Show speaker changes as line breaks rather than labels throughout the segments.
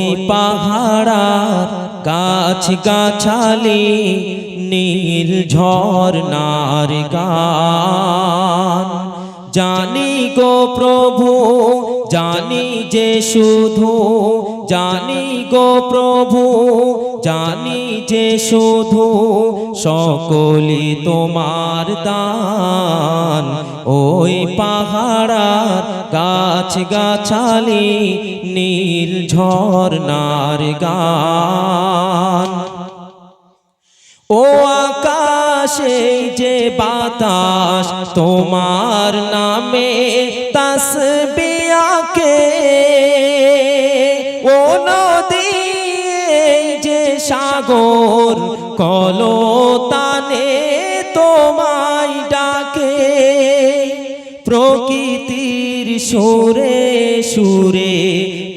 ওই পাহাড়ার গাছ গাছালি নীল ঝর্ণার গান জানি গো প্রভু, জানি যে শুধু, জানি গো প্রভু, জানি যে শুধু সকলি তোমার দান। ওই পাহাড়ার গাছ গাছালি নীল ঝর্ণার গান। ও আকাশে যে বাতাস তোমার নামে তসবিয়াকে। ও নদী যে সাগর, কলতানে তোমায় ডাকে। প্রকৃতির সুরে সুরে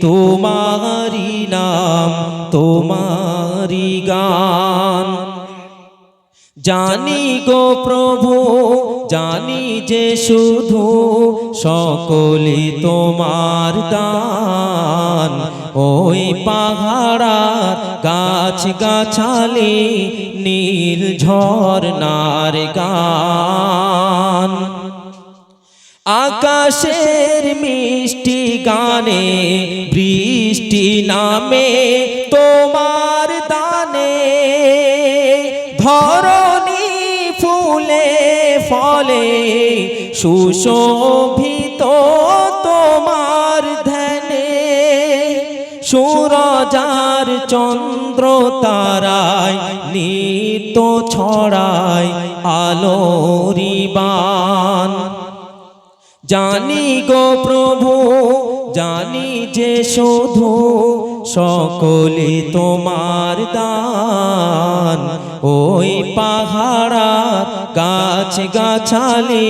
তোমারি নাম তোমারি গান। জানি গো প্রভু জানি যে শুধু সকলে তোমার দান। ওই পাহাড়ার গাছ গাছালি নীল ঝর্ণার গান। আকাশের মিষ্টি গানে বৃষ্টি নামে তোমার ফুলে সুশোভিত তোমার ধ্যানে। সুরজার চন্দ্র তারায় নিত ছড়ায় আলোরিবান। জানি গো প্রভু, জানি যে শুধু সকলে তোমার দান ওই পাহাড়া গাছ গাছালি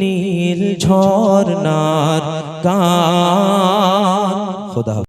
নীল ঝর্ণার গান খোদা।